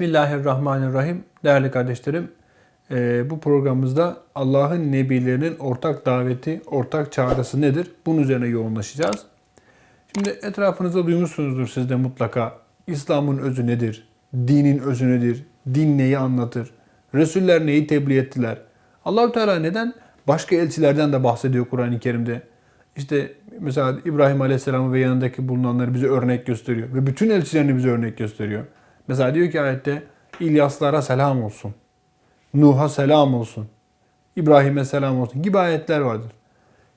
Bismillahirrahmanirrahim. Değerli kardeşlerim, e, bu programımızda Allah'ın nebilerinin ortak daveti, ortak çağrısı nedir? Bunun üzerine yoğunlaşacağız. Şimdi etrafınızda duymuşsunuzdur siz de mutlaka. İslam'ın özü nedir? Dinin özü nedir? Din neyi anlatır? Resuller neyi tebliğ ettiler? Allahü Teala neden başka elçilerden de bahsediyor Kur'an-ı Kerim'de? İşte mesela İbrahim Aleyhisselam'ı ve yanındaki bulunanları bize örnek gösteriyor. Ve bütün elçilerini bize örnek gösteriyor. Mesela diyor ki ayette İlyaslara selam olsun. Nuh'a selam olsun. İbrahim'e selam olsun gibi ayetler vardır.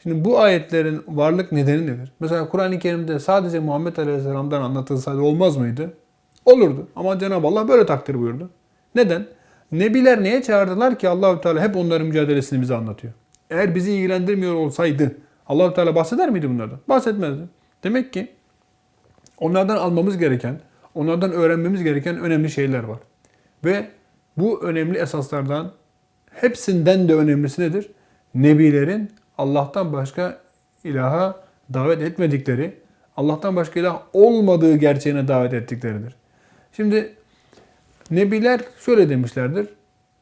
Şimdi bu ayetlerin varlık nedeni nedir? Mesela Kur'an-ı Kerim'de sadece Muhammed Aleyhisselam'dan anlatılsaydı olmaz mıydı? Olurdu. Ama Cenab-ı Allah böyle takdir buyurdu. Neden? Nebiler neye çağırdılar ki Allahü Teala hep onların mücadelesini bize anlatıyor. Eğer bizi ilgilendirmiyor olsaydı Allahü Teala bahseder miydi bunlardan? Bahsetmezdi. Demek ki onlardan almamız gereken, onlardan öğrenmemiz gereken önemli şeyler var. Ve bu önemli esaslardan hepsinden de önemlisi nedir? Nebilerin Allah'tan başka ilaha davet etmedikleri, Allah'tan başka ilah olmadığı gerçeğine davet ettikleridir. Şimdi Nebiler şöyle demişlerdir.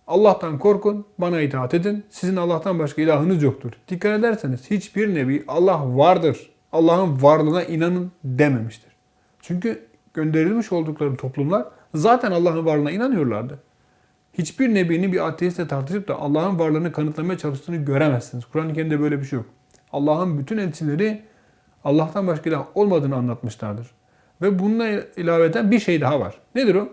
Allah'tan korkun, bana itaat edin. Sizin Allah'tan başka ilahınız yoktur. Dikkat ederseniz hiçbir nebi Allah vardır, Allah'ın varlığına inanın dememiştir. Çünkü gönderilmiş oldukları toplumlar zaten Allah'ın varlığına inanıyorlardı. Hiçbir nebinin bir ateistle tartışıp da Allah'ın varlığını kanıtlamaya çalıştığını göremezsiniz. Kur'an-ı Kerim'de böyle bir şey yok. Allah'ın bütün elçileri Allah'tan başka ilah olmadığını anlatmışlardır. Ve bununla ilaveten bir şey daha var. Nedir o?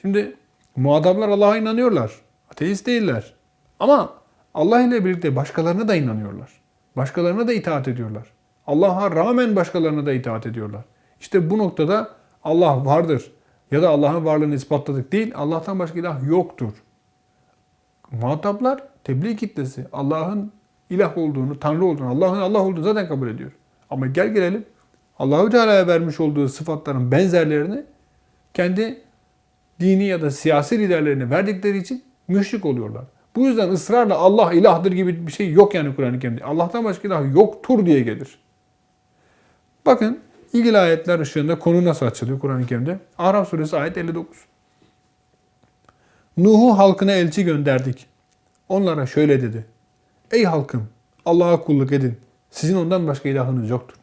Şimdi muhataplar Allah'a inanıyorlar. Ateist değiller. Ama Allah ile birlikte başkalarına da inanıyorlar. Başkalarına da itaat ediyorlar. Allah'a rağmen başkalarına da itaat ediyorlar. İşte bu noktada Allah vardır ya da Allah'ın varlığını ispatladık değil, Allah'tan başka ilah yoktur. Muhataplar tebliğ kitlesi Allah'ın ilah olduğunu, Tanrı olduğunu, Allah'ın Allah olduğunu zaten kabul ediyor. Ama gel gelelim Allahü Teala'ya vermiş olduğu sıfatların benzerlerini kendi dini ya da siyasi liderlerine verdikleri için müşrik oluyorlar. Bu yüzden ısrarla Allah ilahdır gibi bir şey yok yani Kur'an-ı Kerim'de. Allah'tan başka ilah yoktur diye gelir. Bakın ilgili ayetler ışığında konu nasıl açılıyor Kur'an-ı Kerim'de? Araf suresi ayet 59. Nuh'u halkına elçi gönderdik. Onlara şöyle dedi. Ey halkım Allah'a kulluk edin. Sizin ondan başka ilahınız yoktur.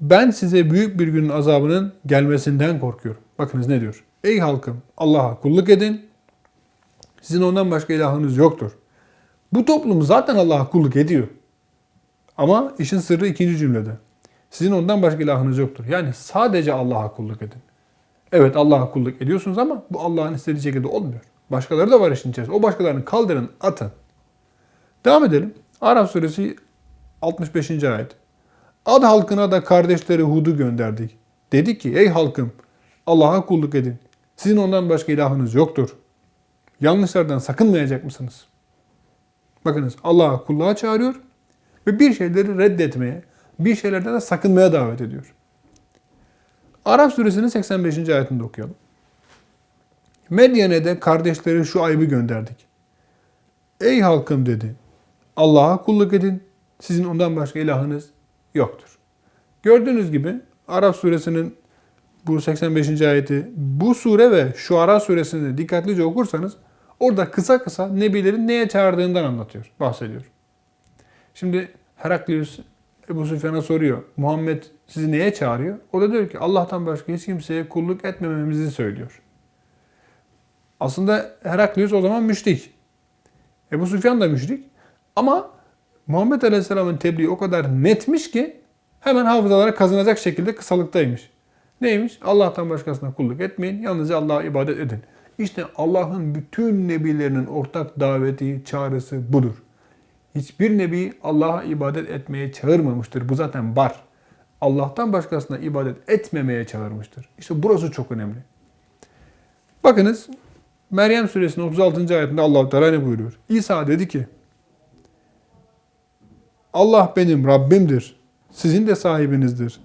Ben size büyük bir günün azabının gelmesinden korkuyorum. Bakınız ne diyor? Ey halkım Allah'a kulluk edin. Sizin ondan başka ilahınız yoktur. Bu toplum zaten Allah'a kulluk ediyor. Ama işin sırrı ikinci cümlede. Sizin ondan başka ilahınız yoktur. Yani sadece Allah'a kulluk edin. Evet Allah'a kulluk ediyorsunuz ama bu Allah'ın istediği şekilde olmuyor. Başkaları da var işin içerisinde. O başkalarını kaldırın, atın. Devam edelim. Araf suresi 65. ayet. Ad halkına da kardeşleri Hud'u gönderdik. Dedi ki ey halkım Allah'a kulluk edin. Sizin ondan başka ilahınız yoktur. Yanlışlardan sakınmayacak mısınız? Bakınız Allah'a kulluğa çağırıyor ve bir şeyleri reddetmeye, bir şeylerden de sakınmaya davet ediyor. Araf suresinin 85. ayetinde okuyalım. Medyen'e de kardeşleri şu ayıbı gönderdik. Ey halkım dedi. Allah'a kulluk edin. Sizin ondan başka ilahınız yoktur. Gördüğünüz gibi Araf suresinin bu 85. ayeti bu sure ve şu Ara suresini dikkatlice okursanız orada kısa kısa nebilerin neye çağırdığından anlatıyor, bahsediyor. Şimdi Heraklius Ebu Süfyan'a soruyor. Muhammed sizi neye çağırıyor? O da diyor ki Allah'tan başka hiç kimseye kulluk etmememizi söylüyor. Aslında Heraklius o zaman müşrik. Ebu Süfyan da müşrik. Ama Muhammed Aleyhisselam'ın tebliği o kadar netmiş ki hemen hafızalara kazanacak şekilde kısalıktaymış. Neymiş? Allah'tan başkasına kulluk etmeyin. Yalnızca Allah'a ibadet edin. İşte Allah'ın bütün nebilerinin ortak daveti, çağrısı budur. Hiçbir nebi Allah'a ibadet etmeye çağırmamıştır. Bu zaten var. Allah'tan başkasına ibadet etmemeye çağırmıştır. İşte burası çok önemli. Bakınız Meryem suresinin 36. ayetinde Allah Teala ne buyuruyor? İsa dedi ki Allah benim Rabbimdir. Sizin de sahibinizdir.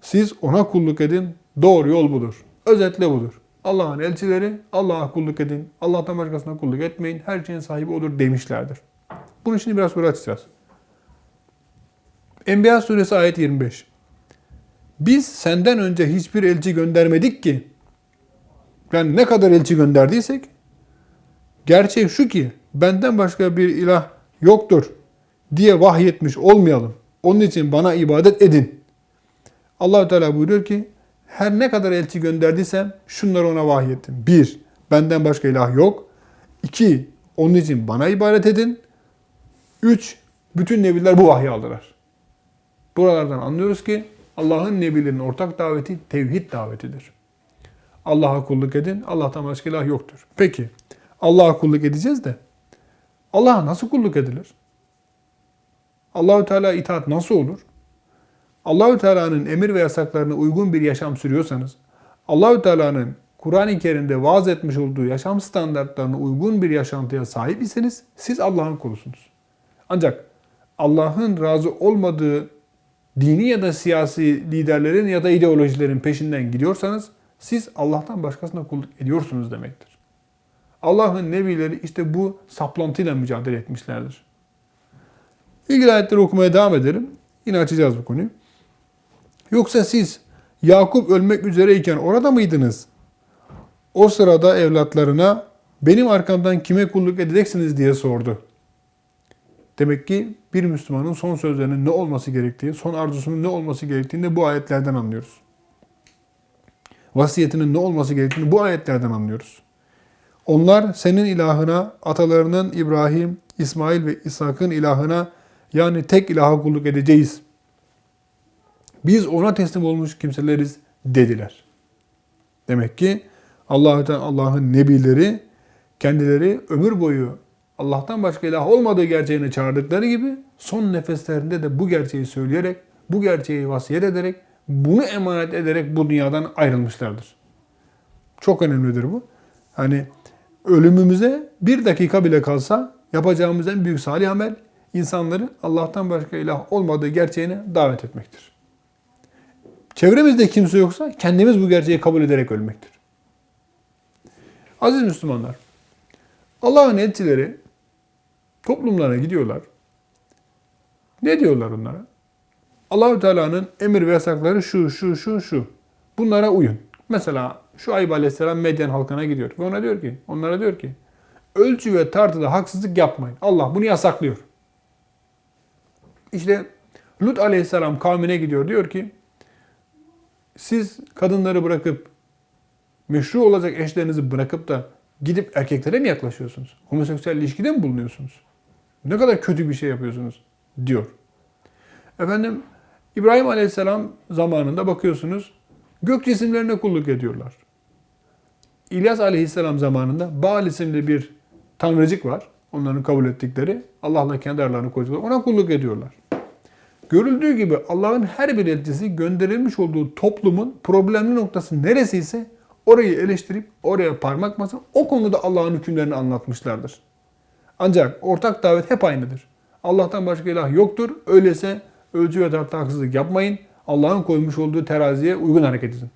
Siz ona kulluk edin. Doğru yol budur. Özetle budur. Allah'ın elçileri Allah'a kulluk edin. Allah'tan başkasına kulluk etmeyin. Her şeyin sahibi odur demişlerdir. Bunu şimdi biraz sonra açacağız. Enbiya suresi ayet 25. Biz senden önce hiçbir elçi göndermedik ki Yani ne kadar elçi gönderdiysek gerçek şu ki benden başka bir ilah yoktur diye vahyetmiş olmayalım. Onun için bana ibadet edin. Allahü Teala buyuruyor ki her ne kadar elçi gönderdiysem şunları ona vahyettim. Bir, benden başka ilah yok. İki, onun için bana ibadet edin. Üç, bütün nebiler bu vahyi aldılar. Buralardan anlıyoruz ki Allah'ın nebilerinin ortak daveti tevhid davetidir. Allah'a kulluk edin. Allah'tan başka ilah yoktur. Peki Allah'a kulluk edeceğiz de Allah'a nasıl kulluk edilir? Allahü Teala itaat nasıl olur? Allahü Teala'nın emir ve yasaklarına uygun bir yaşam sürüyorsanız, Allahü Teala'nın Kur'an-ı Kerim'de vaaz etmiş olduğu yaşam standartlarına uygun bir yaşantıya sahip iseniz siz Allah'ın kulusunuz. Ancak Allah'ın razı olmadığı dini ya da siyasi liderlerin ya da ideolojilerin peşinden gidiyorsanız siz Allah'tan başkasına kulluk ediyorsunuz demektir. Allah'ın nebileri işte bu saplantıyla mücadele etmişlerdir. İlgili ayetleri okumaya devam edelim. Yine açacağız bu konuyu. Yoksa siz Yakup ölmek üzereyken orada mıydınız? O sırada evlatlarına benim arkamdan kime kulluk edeceksiniz diye sordu. Demek ki bir Müslümanın son sözlerinin ne olması gerektiği, son arzusunun ne olması gerektiğini de bu ayetlerden anlıyoruz. Vasiyetinin ne olması gerektiğini bu ayetlerden anlıyoruz. Onlar senin ilahına, atalarının İbrahim, İsmail ve İshak'ın ilahına yani tek ilaha kulluk edeceğiz. Biz ona teslim olmuş kimseleriz dediler. Demek ki Allah'tan Allah'ın nebileri kendileri ömür boyu Allah'tan başka ilah olmadığı gerçeğine çağırdıkları gibi son nefeslerinde de bu gerçeği söyleyerek, bu gerçeği vasiyet ederek, bunu emanet ederek bu dünyadan ayrılmışlardır. Çok önemlidir bu. Hani ölümümüze bir dakika bile kalsa yapacağımız en büyük salih amel insanları Allah'tan başka ilah olmadığı gerçeğine davet etmektir. Çevremizde kimse yoksa kendimiz bu gerçeği kabul ederek ölmektir. Aziz Müslümanlar, Allah'ın elçileri toplumlara gidiyorlar. Ne diyorlar onlara? Allahü Teala'nın emir ve yasakları şu, şu, şu, şu. Bunlara uyun. Mesela şu Ayıp Aleyhisselam Medyen halkına gidiyor. Ve ona diyor ki, onlara diyor ki, ölçü ve tartıda haksızlık yapmayın. Allah bunu yasaklıyor. İşte Lut Aleyhisselam kavmine gidiyor. Diyor ki, siz kadınları bırakıp, meşru olacak eşlerinizi bırakıp da gidip erkeklere mi yaklaşıyorsunuz? Homoseksüel ilişkide mi bulunuyorsunuz? Ne kadar kötü bir şey yapıyorsunuz diyor. Efendim İbrahim Aleyhisselam zamanında bakıyorsunuz gök cisimlerine kulluk ediyorlar. İlyas Aleyhisselam zamanında Baal isimli bir tanrıcık var. Onların kabul ettikleri. Allah'la kendi aralarını koydukları. Ona kulluk ediyorlar. Görüldüğü gibi Allah'ın her bir elçisi gönderilmiş olduğu toplumun problemli noktası neresiyse orayı eleştirip oraya parmak basıp o konuda Allah'ın hükümlerini anlatmışlardır. Ancak ortak davet hep aynıdır. Allah'tan başka ilah yoktur. Öyleyse ölçü ve tartı haksızlık yapmayın. Allah'ın koymuş olduğu teraziye uygun hareket edin.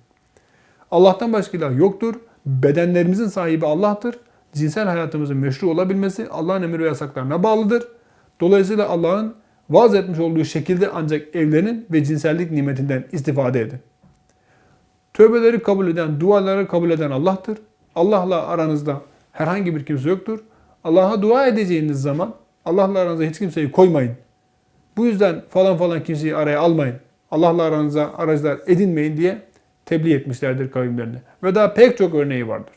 Allah'tan başka ilah yoktur. Bedenlerimizin sahibi Allah'tır. Cinsel hayatımızın meşru olabilmesi Allah'ın emir ve yasaklarına bağlıdır. Dolayısıyla Allah'ın vaaz etmiş olduğu şekilde ancak evlenin ve cinsellik nimetinden istifade edin. Tövbeleri kabul eden, duaları kabul eden Allah'tır. Allah'la aranızda herhangi bir kimse yoktur. Allah'a dua edeceğiniz zaman Allah'la aranıza hiç kimseyi koymayın. Bu yüzden falan falan kimseyi araya almayın. Allah'la aranıza aracılar edinmeyin diye tebliğ etmişlerdir kavimlerine. Ve daha pek çok örneği vardır.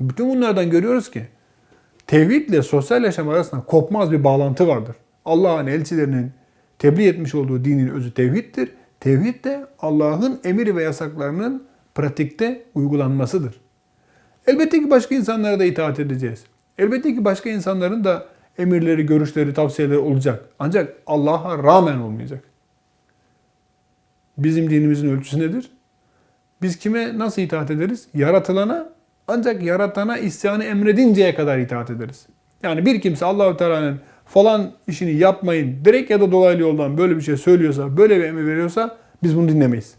Bütün bunlardan görüyoruz ki tevhidle sosyal yaşam arasında kopmaz bir bağlantı vardır. Allah'ın elçilerinin tebliğ etmiş olduğu dinin özü tevhiddir. Tevhid de Allah'ın emir ve yasaklarının pratikte uygulanmasıdır. Elbette ki başka insanlara da itaat edeceğiz. Elbette ki başka insanların da emirleri, görüşleri, tavsiyeleri olacak. Ancak Allah'a rağmen olmayacak. Bizim dinimizin ölçüsü nedir? Biz kime nasıl itaat ederiz? Yaratılana ancak yaratana isyanı emredinceye kadar itaat ederiz. Yani bir kimse Allahu Teala'nın falan işini yapmayın direkt ya da dolaylı yoldan böyle bir şey söylüyorsa, böyle bir emir veriyorsa biz bunu dinlemeyiz.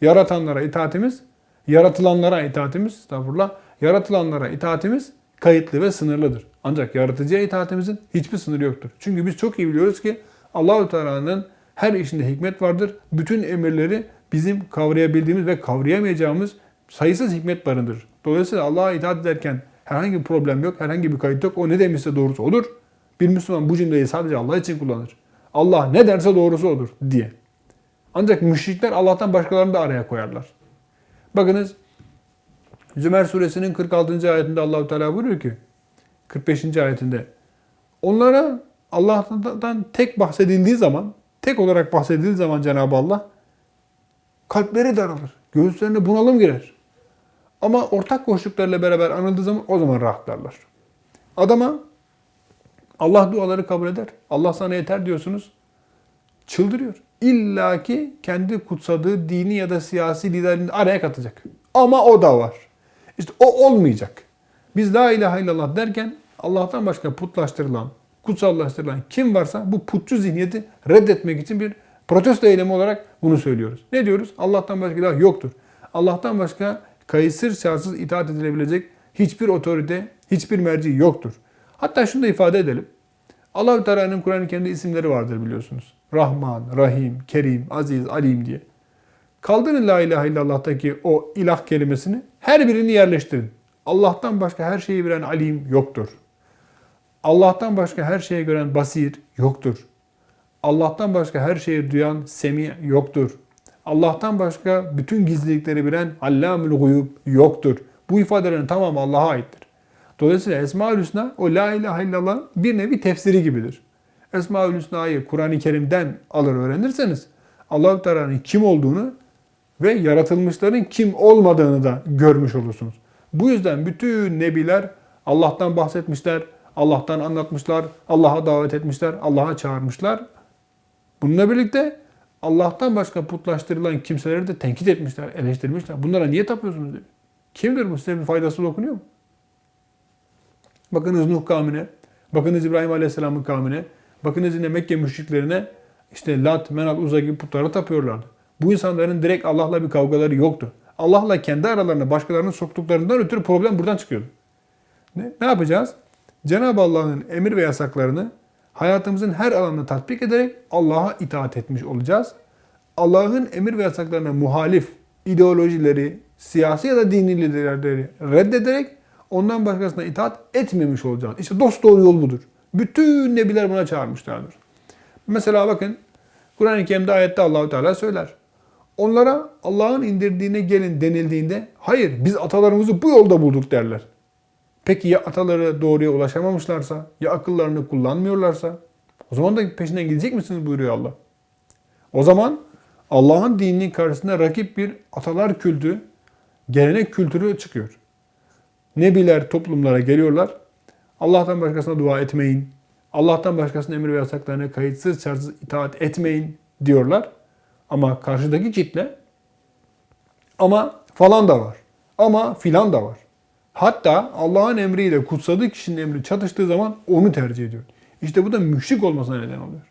Yaratanlara itaatimiz, yaratılanlara itaatimiz, estağfurullah, yaratılanlara itaatimiz kayıtlı ve sınırlıdır. Ancak yaratıcıya itaatimizin hiçbir sınırı yoktur. Çünkü biz çok iyi biliyoruz ki Allahu Teala'nın her işinde hikmet vardır. Bütün emirleri bizim kavrayabildiğimiz ve kavrayamayacağımız sayısız hikmet barındırır. Dolayısıyla Allah'a itaat ederken herhangi bir problem yok, herhangi bir kayıt yok. O ne demişse doğrusu olur. Bir Müslüman bu cümleyi sadece Allah için kullanır. Allah ne derse doğrusu olur diye. Ancak müşrikler Allah'tan başkalarını da araya koyarlar. Bakınız Zümer suresinin 46. ayetinde Allahu Teala buyuruyor ki 45. ayetinde onlara Allah'tan tek bahsedildiği zaman, tek olarak bahsedildiği zaman Cenab-ı Allah kalpleri daralır. Göğüslerine bunalım girer. Ama ortak koştuklarıyla beraber anıldığı zaman o zaman rahatlarlar. Adama Allah duaları kabul eder. Allah sana yeter diyorsunuz. Çıldırıyor. İlla ki kendi kutsadığı dini ya da siyasi liderini araya katacak. Ama o da var. İşte o olmayacak. Biz la ilahe illallah derken Allah'tan başka putlaştırılan, kutsallaştırılan kim varsa bu putçu zihniyeti reddetmek için bir protesto eylemi olarak bunu söylüyoruz. Ne diyoruz? Allah'tan başka ilah yoktur. Allah'tan başka kayıtsız şartsız itaat edilebilecek hiçbir otorite, hiçbir merci yoktur. Hatta şunu da ifade edelim. Allah-u Teala'nın Kur'an-ı Kerim'de isimleri vardır biliyorsunuz. Rahman, Rahim, Kerim, Aziz, Alim diye. Kaldırın la ilahe illallah'taki o ilah kelimesini her birini yerleştirin. Allah'tan başka her şeyi bilen alim yoktur. Allah'tan başka her şeye gören basir yoktur. Allah'tan başka her şeyi duyan semi yoktur. Allah'tan başka bütün gizlilikleri bilen allamül guyub yoktur. Bu ifadelerin tamamı Allah'a aittir. Dolayısıyla Esma-ül Hüsna o la ilahe illallah bir nevi tefsiri gibidir. Esma-ül Hüsna'yı Kur'an-ı Kerim'den alır öğrenirseniz Allah-u Teala'nın kim olduğunu ve yaratılmışların kim olmadığını da görmüş olursunuz. Bu yüzden bütün nebiler Allah'tan bahsetmişler, Allah'tan anlatmışlar, Allah'a davet etmişler, Allah'a çağırmışlar. Bununla birlikte Allah'tan başka putlaştırılan kimseleri de tenkit etmişler, eleştirmişler. Bunlara niye tapıyorsunuz diyor. Kimdir bu? Size bir faydası dokunuyor mu? Bakınız Nuh kavmine, bakınız İbrahim Aleyhisselam'ın kavmine, bakınız yine Mekke müşriklerine işte Lat, Menat, Uza gibi putlara tapıyorlardı. Bu insanların direkt Allah'la bir kavgaları yoktu. Allah'la kendi aralarına başkalarının soktuklarından ötürü problem buradan çıkıyordu. Ne, ne yapacağız? Cenab-ı Allah'ın emir ve yasaklarını hayatımızın her alanında tatbik ederek Allah'a itaat etmiş olacağız. Allah'ın emir ve yasaklarına muhalif ideolojileri, siyasi ya da dini liderleri reddederek ondan başkasına itaat etmemiş olacağız. İşte dost doğru yol budur. Bütün nebiler buna çağırmışlardır. Mesela bakın Kur'an-ı Kerim'de ayette Allahu Teala söyler. Onlara Allah'ın indirdiğine gelin denildiğinde hayır biz atalarımızı bu yolda bulduk derler. Peki ya ataları doğruya ulaşamamışlarsa, ya akıllarını kullanmıyorlarsa o zaman da peşinden gidecek misiniz buyuruyor Allah. O zaman Allah'ın dininin karşısında rakip bir atalar kültü, gelenek kültürü çıkıyor. Nebiler toplumlara geliyorlar. Allah'tan başkasına dua etmeyin. Allah'tan başkasının emir ve yasaklarına kayıtsız şartsız itaat etmeyin diyorlar. Ama karşıdaki kitle ama falan da var. Ama filan da var. Hatta Allah'ın emriyle kutsadığı kişinin emri çatıştığı zaman onu tercih ediyor. İşte bu da müşrik olmasına neden oluyor.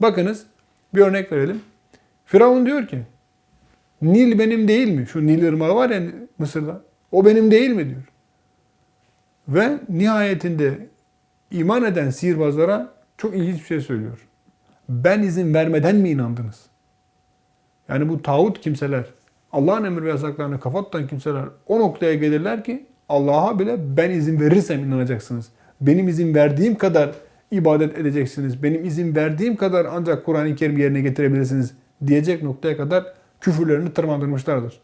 Bakınız bir örnek verelim. Firavun diyor ki Nil benim değil mi? Şu Nil ırmağı var ya Mısır'da. O benim değil mi diyor. Ve nihayetinde iman eden sihirbazlara çok ilginç bir şey söylüyor. Ben izin vermeden mi inandınız? Yani bu tağut kimseler, Allah'ın emir ve yasaklarına kafa tutan kimseler o noktaya gelirler ki Allah'a bile ben izin verirsem inanacaksınız. Benim izin verdiğim kadar ibadet edeceksiniz. Benim izin verdiğim kadar ancak Kur'an-ı Kerim yerine getirebilirsiniz diyecek noktaya kadar küfürlerini tırmandırmışlardır.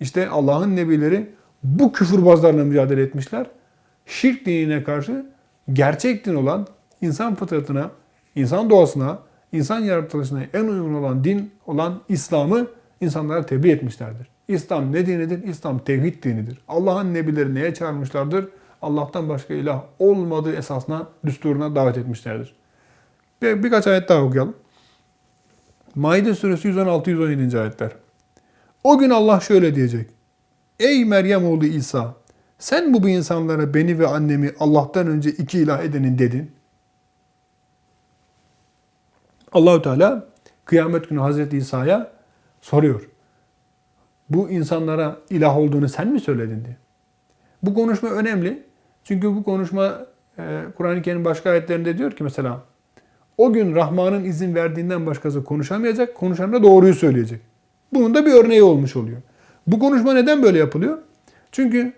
İşte Allah'ın nebileri bu küfürbazlarla mücadele etmişler. Şirk dinine karşı gerçek din olan insan fıtratına, insan doğasına, insan yaratılışına en uygun olan din olan İslam'ı insanlara tebliğ etmişlerdir. İslam ne dinidir? İslam tevhid dinidir. Allah'ın nebileri neye çağırmışlardır? Allah'tan başka ilah olmadığı esasına, düsturuna davet etmişlerdir. Bir, birkaç ayet daha okuyalım. Maide suresi 116-117. ayetler. O gün Allah şöyle diyecek. Ey Meryem oğlu İsa, sen bu insanlara beni ve annemi Allah'tan önce iki ilah edenin dedin? Allahü Teala kıyamet günü Hazreti İsa'ya soruyor. Bu insanlara ilah olduğunu sen mi söyledin diye. Bu konuşma önemli. Çünkü bu konuşma e, Kur'an-ı Kerim başka ayetlerinde diyor ki mesela o gün Rahman'ın izin verdiğinden başkası konuşamayacak, konuşan da doğruyu söyleyecek. Bunun da bir örneği olmuş oluyor. Bu konuşma neden böyle yapılıyor? Çünkü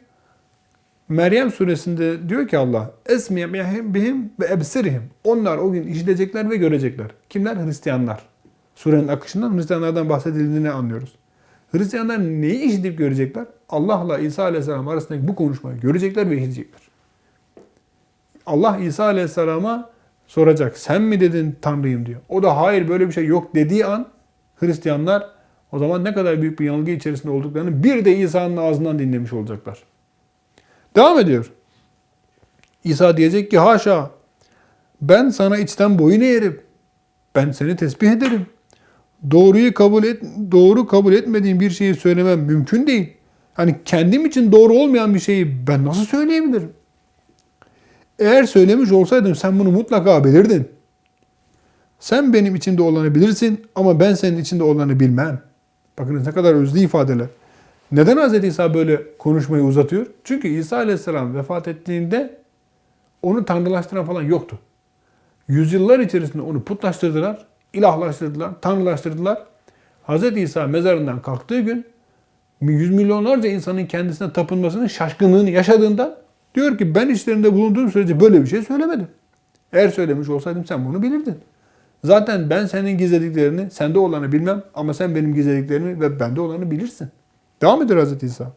Meryem suresinde diyor ki Allah esmi bihim ve ebsirihim. Onlar o gün işitecekler ve görecekler. Kimler? Hristiyanlar. Surenin akışından Hristiyanlardan bahsedildiğini anlıyoruz. Hristiyanlar neyi işitip görecekler? Allah'la İsa Aleyhisselam arasındaki bu konuşmayı görecekler ve işitecekler. Allah İsa Aleyhisselam'a soracak. Sen mi dedin Tanrıyım diyor. O da hayır böyle bir şey yok dediği an Hristiyanlar o zaman ne kadar büyük bir yanılgı içerisinde olduklarını bir de İsa'nın ağzından dinlemiş olacaklar. Devam ediyor. İsa diyecek ki haşa ben sana içten boyun eğerim. Ben seni tesbih ederim. Doğruyu kabul et, doğru kabul etmediğim bir şeyi söylemem mümkün değil. Hani kendim için doğru olmayan bir şeyi ben nasıl söyleyebilirim? Eğer söylemiş olsaydım sen bunu mutlaka bilirdin. Sen benim içimde olanı bilirsin ama ben senin içinde olanı bilmem. Bakınız ne kadar özlü ifadeler. Neden Hz. İsa böyle konuşmayı uzatıyor? Çünkü İsa Aleyhisselam vefat ettiğinde onu tanrılaştıran falan yoktu. Yüzyıllar içerisinde onu putlaştırdılar, ilahlaştırdılar, tanrılaştırdılar. Hz. İsa mezarından kalktığı gün yüz milyonlarca insanın kendisine tapınmasının şaşkınlığını yaşadığından diyor ki ben işlerinde bulunduğum sürece böyle bir şey söylemedim. Eğer söylemiş olsaydım sen bunu bilirdin. Zaten ben senin gizlediklerini, sende olanı bilmem ama sen benim gizlediklerimi ve bende olanı bilirsin. Devam ediyor Hazreti İsa.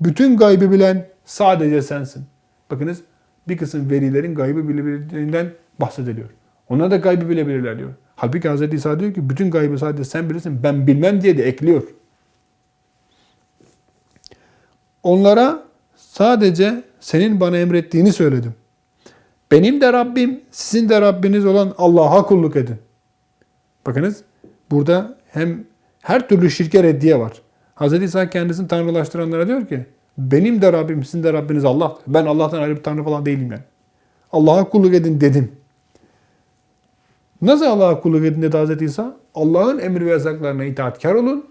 Bütün gaybı bilen sadece sensin. Bakınız bir kısım velilerin gaybı bilebildiğinden bahsediliyor. Onlar da gaybı bilebilirler diyor. Halbuki Hazreti İsa diyor ki bütün gaybı sadece sen bilirsin ben bilmem diye de ekliyor. Onlara sadece senin bana emrettiğini söyledim. Benim de Rabbim, sizin de Rabbiniz olan Allah'a kulluk edin. Bakınız burada hem her türlü şirke reddiye var. Hz. İsa kendisini tanrılaştıranlara diyor ki benim de Rabbim, sizin de Rabbiniz Allah. Ben Allah'tan ayrı bir tanrı falan değilim yani. Allah'a kulluk edin dedim. Nasıl Allah'a kulluk edin dedi Hz. İsa? Allah'ın emir ve yasaklarına itaatkar olun.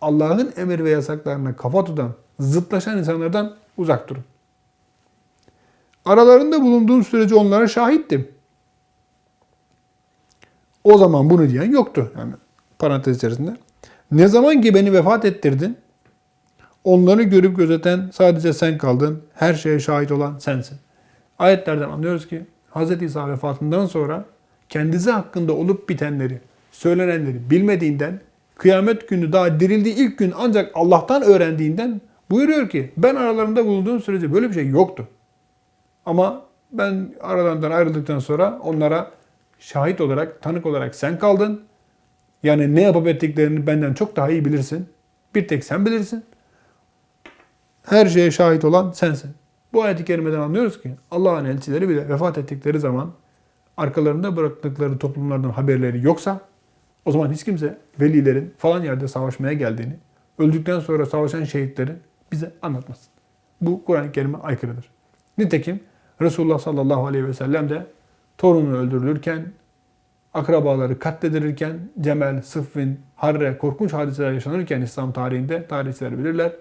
Allah'ın emir ve yasaklarına kafa tutan, zıtlaşan insanlardan uzak durun. Aralarında bulunduğum sürece onlara şahittim. O zaman bunu diyen yoktu. Yani parantez içerisinde. Ne zaman ki beni vefat ettirdin, onları görüp gözeten sadece sen kaldın. Her şeye şahit olan sensin. Ayetlerden anlıyoruz ki Hz. İsa vefatından sonra kendisi hakkında olup bitenleri, söylenenleri bilmediğinden, kıyamet günü daha dirildiği ilk gün ancak Allah'tan öğrendiğinden buyuruyor ki ben aralarında bulunduğum sürece böyle bir şey yoktu. Ama ben aralarından ayrıldıktan sonra onlara şahit olarak, tanık olarak sen kaldın. Yani ne yapıp ettiklerini benden çok daha iyi bilirsin. Bir tek sen bilirsin. Her şeye şahit olan sensin. Bu ayet-i kerimeden anlıyoruz ki Allah'ın elçileri bile vefat ettikleri zaman arkalarında bıraktıkları toplumlardan haberleri yoksa o zaman hiç kimse velilerin falan yerde savaşmaya geldiğini, öldükten sonra savaşan şehitlerin bize anlatmasın. Bu Kur'an-ı Kerim'e aykırıdır. Nitekim Resulullah sallallahu aleyhi ve sellem de torunu öldürülürken, akrabaları katledilirken, Cemel, Sıffin, Harre korkunç hadiseler yaşanırken İslam tarihinde tarihçiler bilirler.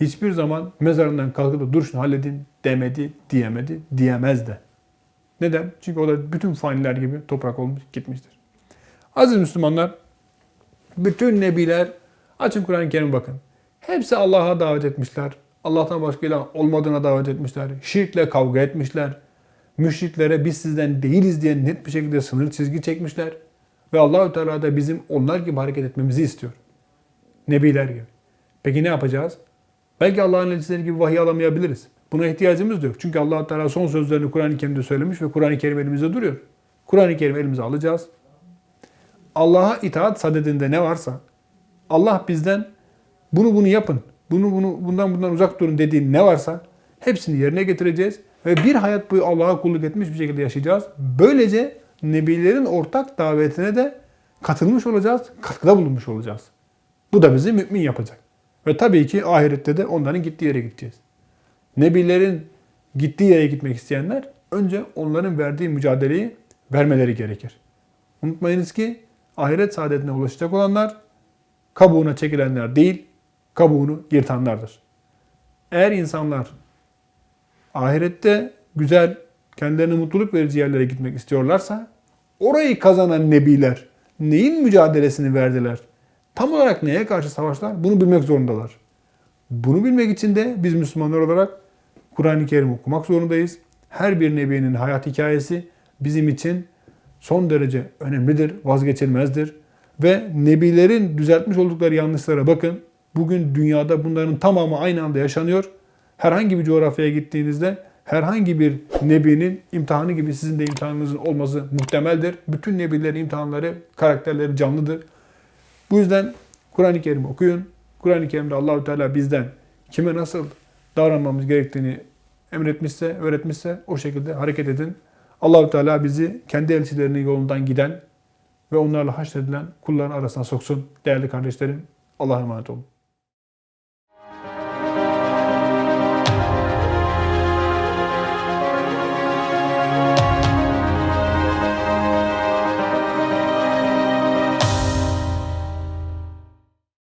Hiçbir zaman mezarından kalkıp da dur halledin demedi, diyemedi, diyemez de. Neden? Çünkü o da bütün faniler gibi toprak olmuş gitmiştir. Aziz Müslümanlar, bütün nebiler, açın Kur'an-ı Kerim bakın. Hepsi Allah'a davet etmişler. Allah'tan başka ilah olmadığına davet etmişler. Şirkle kavga etmişler. Müşriklere biz sizden değiliz diye net bir şekilde sınır çizgi çekmişler. Ve Allahü Teala da bizim onlar gibi hareket etmemizi istiyor. Nebiler gibi. Peki ne yapacağız? Belki Allah'ın elçileri gibi vahiy alamayabiliriz. Buna ihtiyacımız da yok. Çünkü allah Teala son sözlerini Kur'an-ı Kerim'de söylemiş ve Kur'an-ı Kerim elimizde duruyor. Kur'an-ı Kerim elimize alacağız. Allah'a itaat sadedinde ne varsa Allah bizden bunu bunu yapın, bunu bunu bundan bundan uzak durun dediği ne varsa hepsini yerine getireceğiz ve bir hayat boyu Allah'a kulluk etmiş bir şekilde yaşayacağız. Böylece nebilerin ortak davetine de katılmış olacağız, katkıda bulunmuş olacağız. Bu da bizi mümin yapacak. Ve tabii ki ahirette de onların gittiği yere gideceğiz. Nebilerin gittiği yere gitmek isteyenler önce onların verdiği mücadeleyi vermeleri gerekir. Unutmayınız ki ahiret saadetine ulaşacak olanlar kabuğuna çekilenler değil, kabuğunu yırtanlardır. Eğer insanlar ahirette güzel, kendilerine mutluluk verici yerlere gitmek istiyorlarsa orayı kazanan nebiler neyin mücadelesini verdiler? Tam olarak neye karşı savaşlar? Bunu bilmek zorundalar. Bunu bilmek için de biz Müslümanlar olarak Kur'an-ı Kerim okumak zorundayız. Her bir nebinin hayat hikayesi bizim için son derece önemlidir, vazgeçilmezdir. Ve nebilerin düzeltmiş oldukları yanlışlara bakın. Bugün dünyada bunların tamamı aynı anda yaşanıyor. Herhangi bir coğrafyaya gittiğinizde herhangi bir nebinin imtihanı gibi sizin de imtihanınızın olması muhtemeldir. Bütün nebilerin imtihanları, karakterleri canlıdır. Bu yüzden Kur'an-ı Kerim okuyun. Kur'an-ı Kerim'de Allahü Teala bizden kime nasıl davranmamız gerektiğini emretmişse, öğretmişse o şekilde hareket edin. Allahü Teala bizi kendi elçilerinin yolundan giden ve onlarla haşredilen kulların arasına soksun. Değerli kardeşlerim, Allah'a emanet olun.